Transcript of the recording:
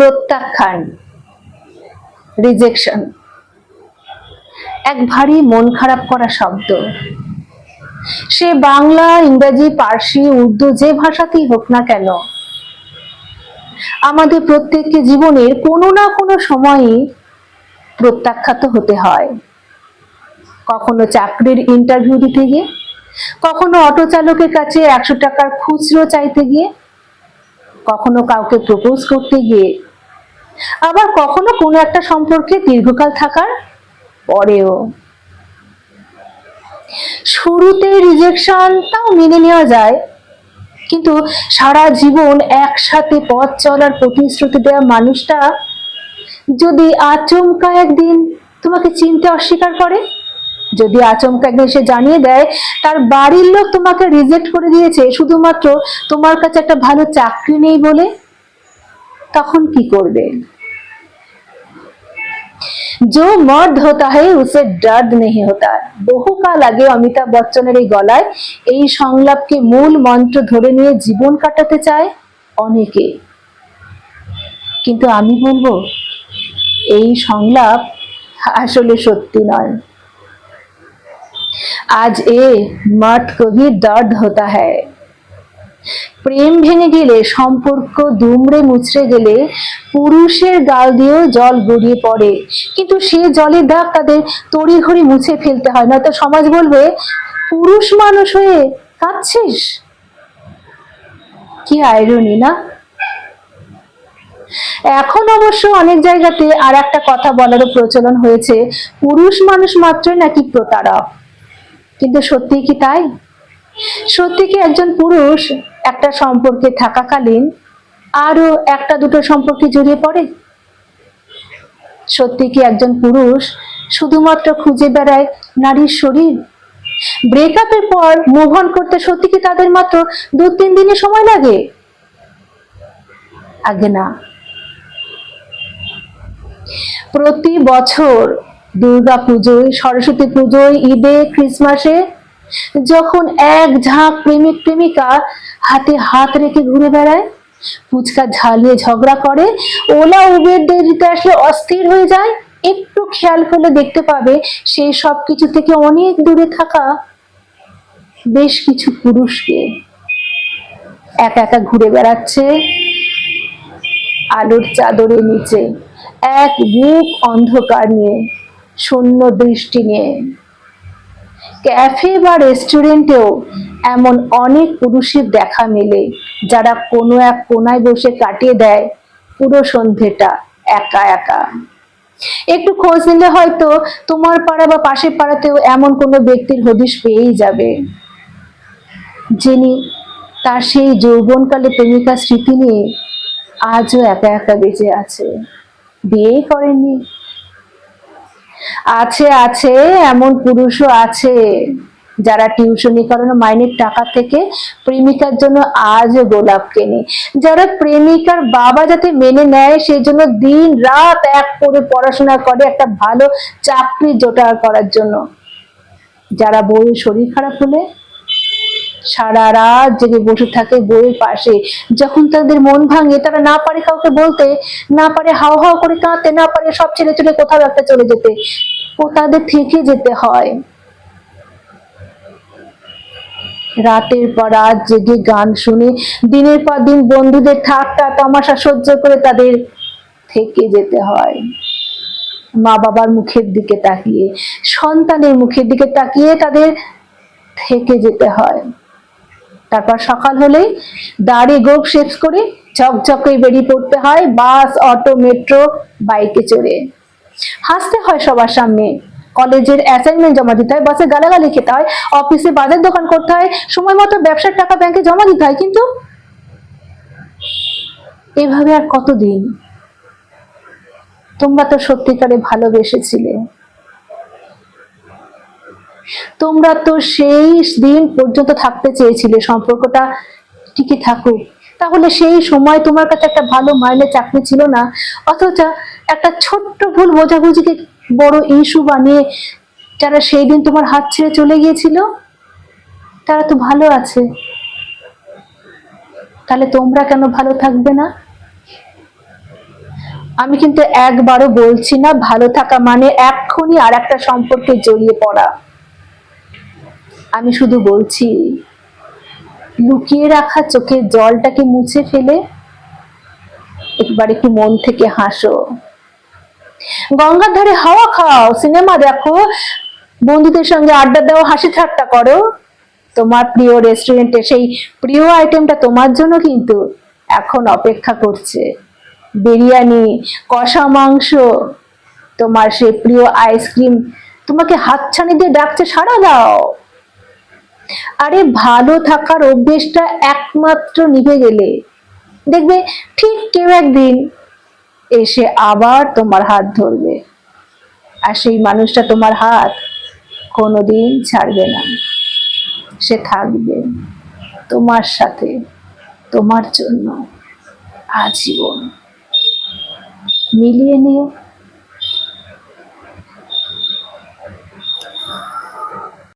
প্রত্যাখ্যান রিজেকশন এক ভারী মন খারাপ করা শব্দ। সে বাংলা, ইংরেজি, পার্সি, উর্দু যে ভাষাতেই হোক না কেন, আমাদের প্রত্যেককে জীবনের কোনো না কোনো সময়ই প্রত্যাখ্যাত হতে হয়। কখনো চাকরির ইন্টারভিউ দিতে গিয়ে, কখনো অটো চালকের কাছে একশো টাকার খুচরো চাইতে গিয়ে, কখনো কাউকে প্রপোজ করতে গিয়ে আবার কখনো কোনো একটা সম্পর্কে দীর্ঘকাল থাকার পরেও। শুরুতে রিজেকশন তাও মেনে নেওয়া যায়, কিন্তু সারা জীবন একসাথে পথ চলার প্রতিশ্রুতি দেওয়া মানুষটা যদি আচমকা একদিন তোমাকে চিনতে অস্বীকার করে, যদি আচমকা একদিন সে জানিয়ে দেয় তার বাড়ির লোক তোমাকে রিজেক্ট করে দিয়েছে, শুধুমাত্র তোমার কাছে একটা ভালো চাকরি নেই বলে তখন কি করবে जो मर्द होता है उसे दर्द नहीं होता বহুকাল আগে অমিতাভ বচ্চনের এই গলায় এই সংলাপকে মূল মন্ত্র ধরে নিয়ে জীবন কাটাতে চায় অনেকে কিন্তু আমি বলবো এই সংলাপ আসলে সত্যি নয় আজ এ मर्द को भी दर्द होता है প্রেম ভেঙে গেলে সম্পর্ক দুমড়ে মুচড়ে গেলে পুরুষের গাল দিয়েও জল গড়িয়ে পড়ে। কিন্তু সে জলের দাগ তাদের তড়িঘড়ি মুছে ফেলতে হয়। নয়তো সমাজ বলবে, পুরুষ মানুষ হয়ে কাঁদছিস? কি আয়রনি না? এখন অবশ্য অনেক জায়গাতে আর একটা কথা বলারও প্রচলন হয়েছে। পুরুষ মানুষ মাত্রই নাকি প্রতারক। কিন্তু সত্যি কি তাই? সত্যি কি একজন পুরুষ একটা সম্পর্কে থাকাকালীন আরও একটা দুটো সম্পর্কে জড়িয়ে পড়ে? সত্যি কি একজন পুরুষ শুধুমাত্র খুঁজে বেড়ায় নারীর শরীর? ব্রেকআপের পর মুভ অন করতে সত্যি কি তাদের মাত্র দু তিন দিনে সময় লাগে? আগে না। প্রতি বছর দুর্গা পুজোয় সরস্বতী পুজোয়, ঈদে ক্রিসমাসে যখন এক ঝাঁক প্রেমিক প্রেমিকা হাতে হাত রেখে ঘুরে বেড়ায়, ফুচকা ঝালিয়ে ঝগড়া করে, ওলা উবের দেরিতে আসলে অস্থির হয়ে যায়, একটু খেয়াল করলে দেখতে পাবে সেই সব কিছু থেকে অনেক দূরে থাকা বেশ কিছু পুরুষকে। একা একা ঘুরে বেড়াচ্ছে আলোর চাদরের নিচে, এক বুক অন্ধকার নিয়ে, শূন্য দৃষ্টি নিয়ে। ক্যাফে বা রেস্টুরেন্টেও এমন অনেক পুরুষের দেখা মেলে, যারা কোনো এক কোনায় বসে কাটিয়ে দেয় পুরো সন্ধেটা একা একা। একটু খোঁজ নিলে হয়তো তোমার পাড়া বা পাশের পাড়াতেও এমন কোনো ব্যক্তির হদিশ পেয়েই যাবে। যিনি তার সেই যৌবনকালে প্রেমিকা স্মৃতি নিয়ে আজও একা একা বেঁচে আছে। বিয়েই করেননি। আছে আছে, এমন পুরুষও আছে যারা টিউশনি করানো মাইনের টাকা থেকে প্রেমিকার জন্য আজ গোলাপ কেনে। যারা প্রেমিকার বাবা যাতে মেনে নেয়, সেই জন্য দিন রাত এক করে পড়াশোনা করে একটা ভালো চাকরি জোটা করার জন্য। যারা বউয়ের শরীর খারাপ হলে সারা রাত জেগে বসে থাকে বইয়ের পাশে। যখন তাদের মন ভাঙে, তারা না পারে কাউকে বলতে, না পারে হাও হাও করে কাঁদতে, না পারে সব ছেড়ে চলে কোথাও একটা চলে যেতে। ও তাদের থেকে যেতে হয়। রাতের পর রাত জেগে গান শুনে, দিনের পর দিন বন্ধুদের ঠাট্টা, তামাশা সহ্য করে তাদের থেকে যেতে হয়। মা বাবার মুখের দিকে তাকিয়ে, সন্তানের মুখের দিকে তাকিয়ে তাদের থেকে যেতে হয়। তারপর সকাল হলেই দাড়ি গোপ শেষ করে ঝকঝকে বেরিয়ে পড়তে হয়, বাস, অটো, মেট্রো, বাইকে চড়ে। হাসতে হয় সবার সামনে। কলেজের অ্যাসাইনমেন্ট জমা দিতে হয় বাসে গালাগালি খেতে হয় অফিসে বাজার দোকান করতে হয়, সময় মতো ব্যবসার টাকা ব্যাংকে জমা দিতে হয়, কিন্তু এভাবে আর কতদিন? তোমরা তো সত্যিকারে ভালোবেসেছিলে। তোমরা তো সেই দিন পর্যন্ত থাকতে চেয়েছিলে, সম্পর্কটা টিকে থাকুক। তাহলে সেই সময় তোমার কাছে একটা ভালো মাইনে চাকরি ছিল না। অথচ একটা ছোট্ট ভুল বোঝাবুঝিকে বড় ইস্যু বানিয়ে যারা সেই দিন তোমার হাত ছেড়ে চলে গিয়েছিল? তারা তো ভালো আছে। তাহলে তোমরা কেন ভালো থাকবে না? আমি কিন্তু একবারও বলছি না, ভালো থাকা মানে এক্ষুনি আর একটা সম্পর্কে জড়িয়ে পড়া। আমি শুধু বলছি, লুকিয়ে রাখা চোখের জলটাকে মুছে ফেলে, একবার একটু মন থেকে হাসো। গঙ্গার ধারে হাওয়া খাও, সিনেমা দেখো, বন্ধুদের সঙ্গে আড্ডা দাও, হাসি ঠাট্টা করো। তোমার প্রিয় রেস্টুরেন্টে সেই প্রিয় আইটেমটা তোমার জন্য কিন্তু এখন অপেক্ষা করছে। বিরিয়ানি, কষা মাংস, তোমার সেই প্রিয় আইসক্রিম তোমাকে হাতছানি দিয়ে ডাকছে, সাড়া দাও। আরে ভালো থাকার অভ্যেসটা একমাত্র নিভে গেলে। দেখবে ঠিক কেউ একদিন এসে আবার তোমার হাত ধরবে। আর সেই মানুষটা তোমার হাত কোনোদিন ছাড়বে না। সে থাকবে তোমার সাথে, তোমার জন্য আজীবন। মিলিয়ে নিও।